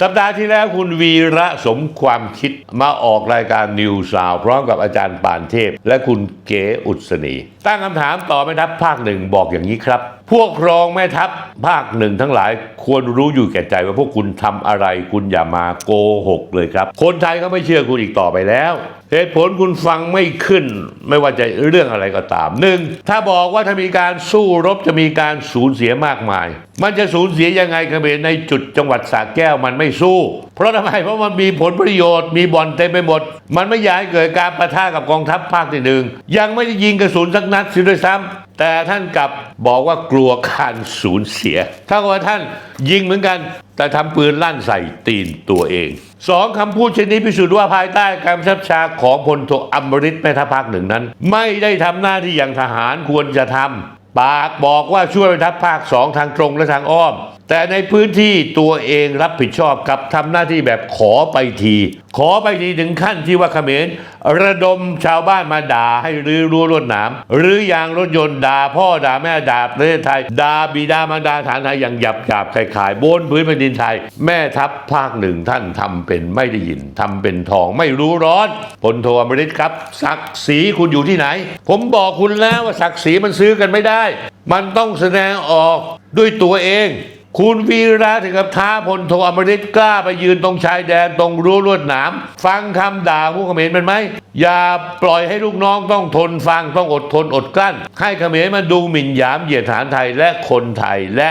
สัปดาห์ที่แล้วคุณวีระสมความคิดมาออกรายการนิวสาวพร้อมกับอาจารย์ปานเทพ และคุณเก๋อุศนี ตั้งคำถามต่อแม่ทัพภาคหนึ่งบอกอย่างนี้ครับ พวกรองแม่ทัพภาคหนึ่งทั้งหลายควรรู้อยู่แก่ใจว่าพวกคุณทำอะไรคุณอย่ามาโกหกเลยครับ คนไทยเขาไม่เชื่อคุณอีกต่อไปแล้ว เหตุผลคุณฟังไม่ขึ้น ไม่ว่าจะเรื่องอะไรก็ตามหนึ่งถ้าบอกว่าถ้ามีการสู้รบจะมีการสูญเสียมากมาย มันจะสูญเสียยังไงเขมรในจุดจังหวัดสระแก้วมันไม่สู้ เพราะทำไมเพราะมันมีผลประโยชน์มีบ่อนเต็มไปหมด มันไม่อยากให้เกิดการประทะกับกองทัพภาคที่หนึ่งยังไม่ได้ยิงกระสุนสักนัดสิด้วยซ้ำแต่ท่านกลับบอกว่ากลัวการสูญเสียถ้าว่าท่านยิงเหมือนกัน แต่ทำปืนลั่นใส่ตีนตัวเอง สองคำพูดเช่นนี้พิสูจน์ว่าภายใต้การชับชาของพลโทอมริตแม่ทัพภาคหนึ่งนั้น ไม่ได้ทำหน้าที่อย่างทหารควรจะทำปากบอกว่าช่วยแม่ทัพภาคสองทางตรงและทางอ้อม แต่ในพื้นที่ตัวเองรับผิดชอบกับทำหน้าที่แบบขอไปที ขอไปทีถึงขั้นที่ว่าเขมร ระดมชาวบ้านมาด่าให้รื้อรั้วรวดหนามหรือยางรถยนต์ด่าพ่อด่าแม่ด่าประเทศไทยด่าบิดามารดาฐานไทยอย่างหยับหยาบขายขายบนพื้นแผ่นดินไทย แม่ทัพภาคหนึ่งท่านทำเป็นไม่ได้ยินทำเป็นทองไม่รู้ร้อนพลโทอมริตครับศักดิ์ศรีคุณอยู่ที่ไหน ผมบอกคุณแล้วว่าศักดิ์ศรีมันซื้อกันไม่ได้ มันต้องแสดงออกด้วยตัวเอง คุณวีระถึงกับท้าพลโทอมริตกล้าไปยืนตรงชายแดนตรงรั้วลวดหนาม ฟังคำด่าผู้เขมรเป็นไหม อย่าปล่อยให้ลูกน้องต้องทนฟังต้องอดทนอดกลั้น ให้เขมรมาดูหมิ่นหยามเหยียดฐานไทยและคนไทยและ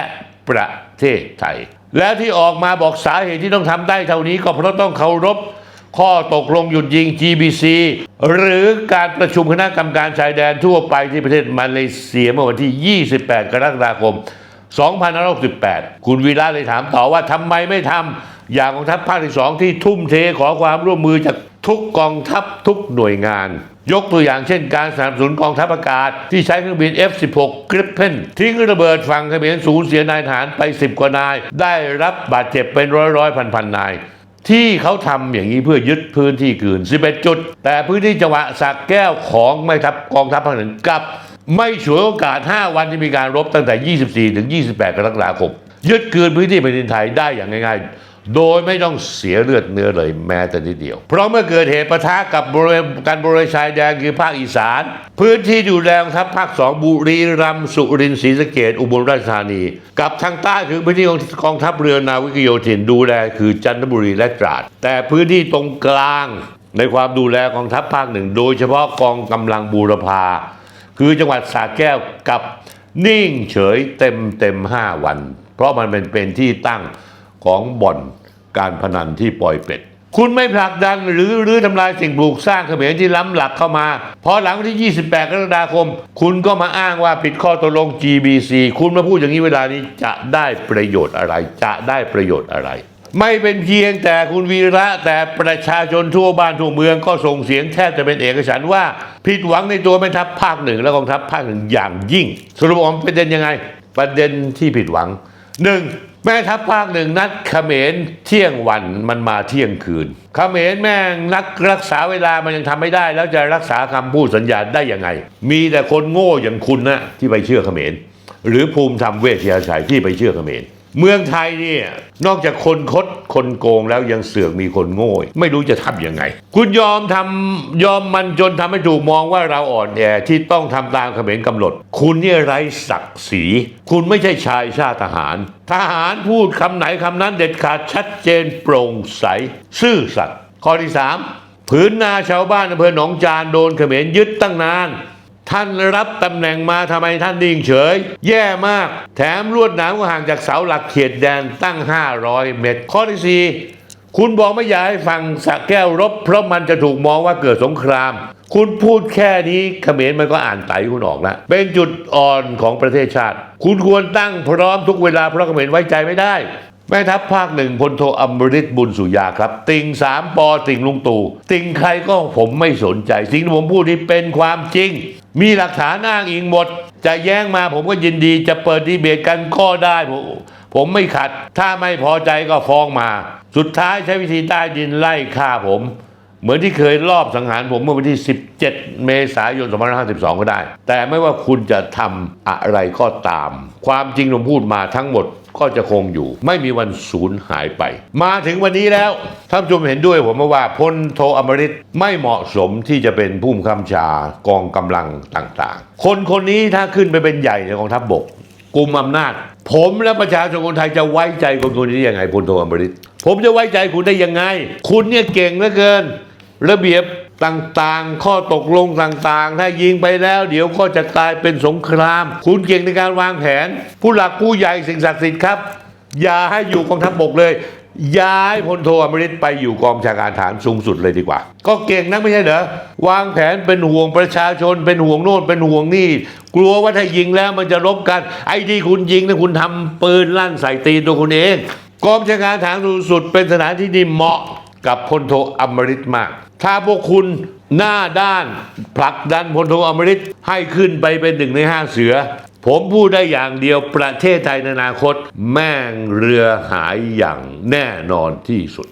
ประเทศไทย และที่ออกมาบอกสาเหตุที่ต้องทำได้เท่านี้ก็เพราะต้องเคารพข้อตกลงหยุดยิง GBC หรือการประชุมคณะกรรมการชายแดนทั่วไปที่ประเทศมาเลเซียเมื่อวันที่ 28 กรกฎาคม 2568 คุณวีระเลยถามต่อว่าทำไมไม่ทำอย่างกองทัพภาคที่สองที่ทุ่มเทขอความร่วมมือจากทุกกองทัพทุกหน่วยงาน ยกตัวอย่างเช่นการสนับสนุนกองทัพอากาศ ที่ใช้เครื่องบิน F16 Gripen ทิ้งระเบิดฝั่งเขมรสูญเสียนายทหารไป 10 กว่านาย ได้รับบาดเจ็บเป็นร้อยร้อยพันพันนาย ที่เขาทำอย่างนี้เพื่อยึดพื้นที่คืน 11 จุด แต่พื้นที่จังหวะสักแก้วของไม่ทัพกองทัพภาคหนึ่งกับ ไม่ฉวยโอกาส 5 วันที่มีการรบตั้งแต่ 24 ถึง 28 กรกฎาคมยึดคืนพื้นที่แผ่นดินไทยได้อย่างง่ายๆ โดยไม่ต้องเสียเลือดเนื้อเลยแม้แต่นิดเดียว เพราะเมื่อเกิดเหตุปะทะกับบริเวณการบริเวณชายแดนคือภาคอีสาน พื้นที่ดูแลกองทัพภาค2บุรีรัมย์สุรินทร์ศรีสะเกดอุบลราชธานี กับทางใต้คือพื้นที่ของกองทัพเรือนาวิกโยธินดูแลคือจันทบุรีและตราด แต่พื้นที่ตรงกลางในความดูแลกองทัพภาคหนึ่ง โดยเฉพาะกองกำลังบูรพา คือจังหวัดสระแก้วกับนิ่งเฉยเต็มเต็มห้าวัน เพราะมันเป็นเป็นที่ตั้งของบ่อนการพนันที่ปล่อยเป็ด คุณไม่ผลักดันหรือรื้อทำลายสิ่งปลูกสร้างเขมรที่ล้ำหลักเข้ามา พอหลังวันที่ 28 กรกฎาคม คุณก็มาอ้างว่าผิดข้อตกลง GBC คุณมาพูดอย่างนี้เวลานี้จะได้ประโยชน์อะไร จะได้ประโยชน์อะไร ไม่เป็นเพียงแต่คุณวีระแต่ประชาชนทั่วบ้านทั่วเมืองก็ส่งเสียงแทบจะเป็นเอกฉันว่า ผิดหวังในตัวแม่ทัพภาคหนึ่งและกองทัพภาคหนึ่งอย่างยิ่ง สรุปออกมประเด็นยังไง ประเด็นที่ผิดหวังหนึ่งแม่ทัพภาคหนึ่งนัดเขมรเที่ยงวันมันมาเที่ยงคืน เขมรแม่งนักรักษาเวลามันยังทำไม่ได้ แล้วจะรักษาคำพูดสัญญาได้ยังไง มีแต่คนโง่อย่างคุณนะที่ไปเชื่อเขมรหรือภูมิธรรมเวชยาชัยที่ไปเชื่อเขมร เมืองไทยเนี่ยนอกจากคนคดคนโกงแล้วยังเสือกมีคนโง่ไม่รู้จะทำยังไง คุณยอมทำยอมมันจนทำให้ถูกมองว่าเราอ่อนแอที่ต้องทำตามเขมรกำหนด คุณเนี่ยไร้ศักดิ์ศรีคุณไม่ใช่ชายชาติทหาร ทหารพูดคำไหนคำนั้นเด็ดขาดชัดเจนโปร่งใส ซื่อสัตย์ข้อที่สามผืนนาชาวบ้านอำเภอหนองจานโดนเขมรยึดตั้งนาน ท่านรับตำแหน่งมาทำไมท่านนิ่งเฉย แย่มาก แถมลวดหนามก็ห่างจากเสาหลักเขตแดนตั้ง 500 เมตร ข้อที่ 4 คุณบอกไม่อยากให้ฝั่งสระแก้วรบ เพราะมันจะถูกมองว่าเกิดสงคราม คุณพูดแค่นี้เขมรมันก็อ่านไตคุณออกแล้วเป็นจุดอ่อนของประเทศชาติ คุณควรตั้งพร้อมทุกเวลาเพราะเขมรไว้ใจไม่ได้แม่ทัพภาคหนึ่งพลโทอมริตบุญสุยาครับ ติงสามปอติงลุงตู่ติงใครก็ผมไม่สนใจ สิ่งที่ผมพูดนี่เป็นความจริง มีหลักฐานอ้างอิงหมด จะแย้งมาผมก็ยินดี จะเปิดดีเบตกันก็ได้ผมผมไม่ขัด ถ้าไม่พอใจก็ฟ้องมา สุดท้ายใช้วิธีใต้ดินไล่ฆ่าผม เหมือนที่เคยรอบสังหารผมเมื่อวันที่ 17 เมษายน 2552 ก็ได้ แต่ไม่ว่าคุณจะทำอะไรก็ตาม ความจริงผมพูดมาทั้งหมดก็จะคงอยู่ ไม่มีวันสูญหายไป มาถึงวันนี้แล้วท่านผู้ชมเห็นด้วยผมว่าพลโทอมริตไม่เหมาะสมที่จะเป็นผู้บังคับบัญชากองกำลังต่างๆ คนคนนี้ถ้าขึ้นไปเป็นใหญ่ในกองทัพบกกลุ่มอำนาจ ผมและประชาชนคนไทยจะไว้ใจคนคนนี้ยังไงพลโทอมริตผมจะไว้ใจคุณได้ยังไง คุณเนี่ยเก่งเหลือเกิน ระเบียบต่างๆ ข้อตกลงต่างๆ ถ้ายิงไปแล้ว เดี๋ยวก็จะกลายเป็นสงคราม คุณเก่งในการวางแผน ผู้หลักผู้ใหญ่สิ่งศักดิ์สิทธิ์ครับ อย่าให้อยู่กองทัพบกเลย ย้ายพลโทอมริตไปอยู่กองชาการฐานสูงสุดเลยดีกว่า ก็เก่งนักไม่ใช่เหรอวางแผนเป็นห่วงประชาชน เป็นห่วงโน่นเป็นห่วงนี่ กลัวว่าถ้ายิงแล้วมันจะรบกัน ไอ้ที่คุณยิงนะคุณทำปืนลั่นใส่ตีนตัวคุณเองกองชาการฐานสูงสุดเป็นสถานที่ที่เหมาะ กับพลโทอมริตมาก ถ้าพวกคุณหน้าด้านผลักดันพลโทอมริตให้ขึ้นไปเป็นหนึ่งในห้าเสือ ผมพูดได้อย่างเดียวประเทศไทยในอนาคต แม่งเรือหายอย่างแน่นอนที่สุด